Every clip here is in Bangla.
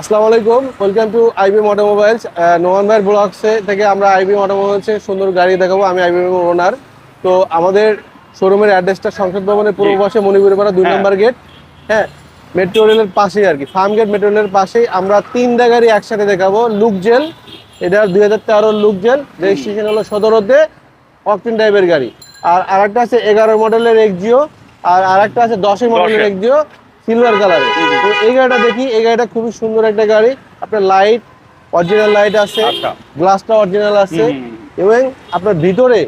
আসসালামু আলাইকুম welcome to IB automobiles Noman ভাইয়ের ব্লগসে থেকে আমরা আইবি অটোমোবাইলসের সুন্দর গাড়ি দেখাবো। আমি আইবি ওনার তো আমাদের শোরুমের অ্যাড্রেসটা সংসদ ভবনের পূর্ব পাশে মণিপুরপাড়া দুই হ্যাঁ। নম্বর গেট হ্যাঁ মেট্রো রেলের পাশেই আর কি। ফার্ম গেট মেট্রো রেলের পাশেই আমরা তিনটা গাড়ি একসাথে দেখাবো। লুক জেল এটা দুই হাজার তেরোর লুক জেল রেজিস্ট্রেশন হলো সতেরোতে অকটিন টাইপের গাড়ি। আর আরেকটা আছে এগারো মডেলের এক্সিও আর আরেকটা আছে দশের মডেলের। এক্সিও সিলভার কালারে তো এই গাড়িটা দেখি এই গাড়িটা খুবই সুন্দর একটা গাড়ি। আপনার লাইট অরিজিনাল লাইট আছে। আচ্ছা। গ্লাসটা অরিজিনাল আছে। এবং আপনার ভিতরে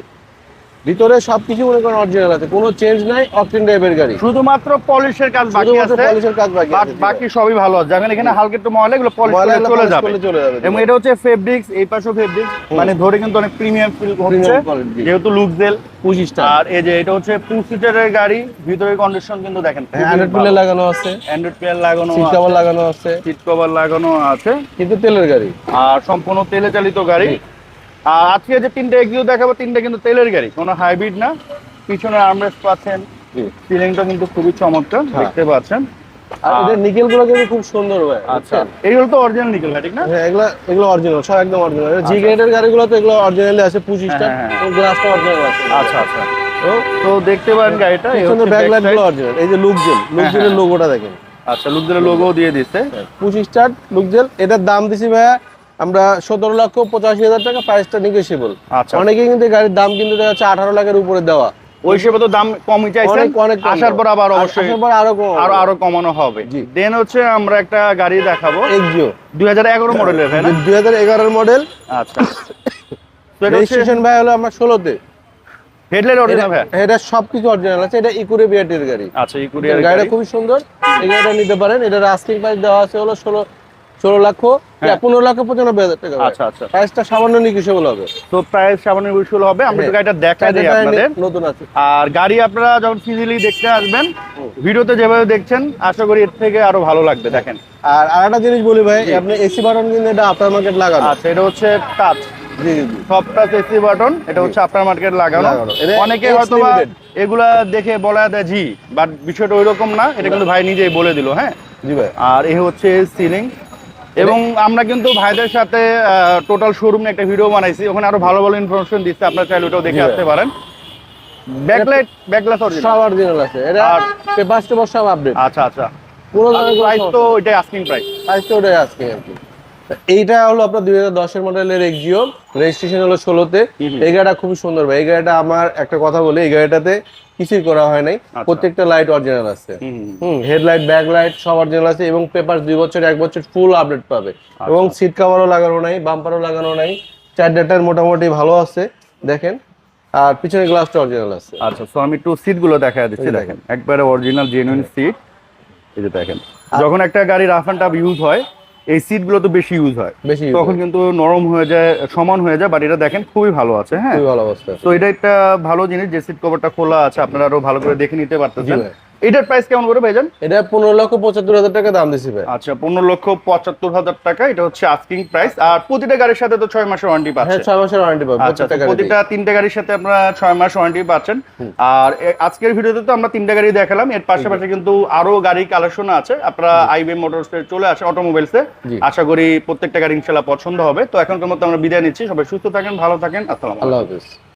ভিতরে সবকিছু মনে করেন অরিজিনাল আছে। কোনো চেঞ্জ নাই অকটেন টাইপের গাড়ি। শুধুমাত্র পলিশের কাজ বাকি আছে। পলিশের কাজ বাকি আছে। বাকি সবই ভালো আছে। যেমন এখানে হালকা একটু ময়লা এগুলো পলিশ করে চলে যাবে। চলে যাবে এবং এটা হচ্ছে ফেব্রিক্স এই পাশেও ফেব্রিক্স মানে ধরে কিন্তু অনেক প্রিমিয়াম ফিল হচ্ছে। যেহেতু লুকজেল পঁচিশটা আর এই যে এটা হচ্ছে টু সিটারের গাড়ি। ভিতরের কন্ডিশন কিন্তু দেখেন অ্যান্ড্রয়েড প্লে লাগানো আছে। অ্যান্ড্রয়েড প্লেয়ার লাগানো আছে সিট কভার লাগানো আছে। সিট কভার লাগানো আছে। কিন্তু তেলের গাড়ি। আর সম্পূর্ণ তেলে চালিত গাড়ি। আর আজকে যে তিনটে এক্সিও দেখাবো তিনটে কিন্তু তেলের গাড়ি। কোনো হাইব্রিড না পিছনে আর্মরেস্ট পাচ্ছেন। সিলিংটা কিন্তু খুবই চমৎকার হ্যাঁ। দেখতে পাচ্ছেন। আর এদের নিকেলগুলো কিন্তু খুব সুন্দর ভাই আচ্ছা। এইগুলো তো অরিজিনাল নিকেল ঠিক না? হ্যাঁ এগুলো এগুলো অরিজিনাল সব একদম অরিজিনাল জি গ্রেডের গাড়িগুলো তো এগুলো অরিজিনালি আছে পঁচিশটা হ্যাঁ। গ্লাসটা অরিজিনাল আছে। আচ্ছা আচ্ছা। তো তো দেখতে পারেন গাড়িটা ব্যাকলাইটগুলো অরিজিনাল এই যে লুক জেল লুক জেলের হ্যাঁ। লোগোটা দেখেন। আচ্ছা লুকদের লোগো দিয়ে দিচ্ছে। পঁচিশ স্টার লুক জেল এটার দাম দিছি ভাইয়া আমরা সতেরো লক্ষ পঁচাশি হাজার টাকা প্রাইসটা নিগোসিয়েবল অনেকেই কিন্তু গাড়ির দাম কিন্তু দেখা যাচ্ছে আঠারো লাখের উপরে দেওয়া। ওই হিসেবে তো দাম কমই চাইছেন। অনেক অনেক কম আসার পর আবার অবশ্যই পর আরও আরও আরও কমানো হবে। দেন হচ্ছে আমরা একটা গাড়ি দেখাবো। এক্সিও দুই হাজার এগারো মডেলের তাই না? দুই হাজার এগারোর মডেল আচ্ছা। তো রেজিস্ট্রেশন ভাই হলো আমরা ষোলোতে। হেডলাইট অরিজিনাল ভাই? এটা সবকিছু অরিজিনাল আছে। এটা ইকুরে বিআরটির গাড়ি। আচ্ছা গাড়িটা খুবই সুন্দর। এই গাড়িটা নিতে পারেন। এটা আস্কিং প্রাইস দেওয়া আছে হলো ষোলো ষোলো লক্ষ হ্যাঁ। পনেরো লক্ষ পঁচানব্বই হাজার টাকা আচ্ছা আচ্ছা। প্রাইসটা সামান্য নিকিসেবল হবে। তো প্রায় সামান্য হবে। আমরা একটু হ্যাঁ। গাড়িটা দেখা দিই আপনাদের। নতুন আছে। আর গাড়ি আপনারা যখন ফিজিক্যালি দেখতে আসবেন ভিডিওতে যেভাবে দেখছেন আশা করি এর থেকে আরও ভালো লাগবে দেখেন। আর আরেকটা জিনিস বলি ভাই আপনি এসি বাটন কিন্তু এটা আফটার মার্কেট লাগানো। আচ্ছা এটা হচ্ছে টাচ সব টাচ এসি বাটন এটা হচ্ছে আপনার মার্কেট লাগানো। অনেকে হয়তো এগুলা দেখে বলা দেয় জি বাট বিষয়টা ওইরকম না। এটা কিন্তু ভাই নিজেই বলে দিল হ্যাঁ। জি ভাই। আর এ হচ্ছে সিলিং এবং আমরা কিন্তু ভাইদের সাথে টোটাল শোরুম একটা ভিডিও বানাইছি। ওখানে আরও ভালো ভালো ইনফরমেশন দিচ্ছে আপনারা চাইলে ওটাও দেখে আসতে পারেন। ব্যাকলাইট ব্যাকলাস অরিজিনাল সব অরিজিনাল আছে। এটা পেপার সব আপডেট আচ্ছা আচ্ছা। পুরো প্রাইস তো ওইটাই আস্কিং প্রাইস প্রাইস তো ওটাই আজকে আর কি। এইটা হলো আপনার দুই হাজার দশের মডেলের এক্সিও রেজিস্ট্রেশন হলো ষোলোতে। এই গাড়িটা খুবই সুন্দর ভাই। এই গাড়িটা আমার একটা কথা বলি এই গাড়িটাতে কিছুই করা হয় নাই। আচ্ছা। প্রত্যেকটা লাইট অরিজিনাল আছে। হুম হেডলাইট ব্যাক লাইট সব অরিজিনাল আছে এবং পেপার দুই বছর এক বছর ফুল আপডেট পাবে। আচ্ছা। এবং সিট কাভারও লাগানো নাই বাম্পারও লাগানো নাই। চার ডাটার মোটামুটি ভালো আছে দেখেন। আর পিছনে গ্লাসটা অরিজিনাল আছে। আচ্ছা সো আমি একটু সিটগুলো দেখা দিচ্ছি দেখেন। একবারে অরিজিনাল জেনুইন সিট এই যে দেখেন। যখন একটা গাড়ি রাফ অ্যান্ড টাফ ইউজ হয় এই সিটগুলো তো বেশি ইউজ হয়। বেশি তখন কিন্তু নরম হয়ে যায় সমান হয়ে যায় বাট এটা দেখেন খুবই ভালো আছে হ্যাঁ? ভালো অবস্থা। তো এটা একটা ভালো জিনিস যে সিট কভারটা খোলা আছে আপনারা আরও ভালো করে দেখে নিতে পারতেছেন। এটার প্রাইস কেমন করে ভাইজান? এটা পনেরো লক্ষ পঁচাত্তর হাজার টাকা দাম দিছি ভাই। আচ্ছা পনেরো লক্ষ পঁচাত্তর হাজার টাকা এটা হচ্ছে আস্কিং প্রাইস আর প্রতিটা গাড়ির সাথে তো ছয় মাসের ওয়ারেন্টি হ্যাঁ পাচ্ছে ছয় মাসের ওয়ারেন্টি গাড়িতেই। প্রতিটা তিনটে গাড়ির সাথে আপনারা ছয় মাস ওয়ারেন্টি পাচ্ছেন। আর এ- আজকের ভিডিওতে তো আমরা তিনটা গাড়ি দেখালাম। এর পাশাপাশি কিন্তু আরও গাড়ি কালেকশন আছে। আপনারা আইবি মোটরস চলে আসে অটোমোবাইলসে জি। আশা করি প্রত্যেকটা গাড়ি ইনশাল্লাহ পছন্দ হবে। তো এখনকার মতো আমরা বিদায় নিচ্ছি। সবাই সুস্থ থাকেন ভালো থাকেন। আসসালাম আল্লাহ হাফিজ।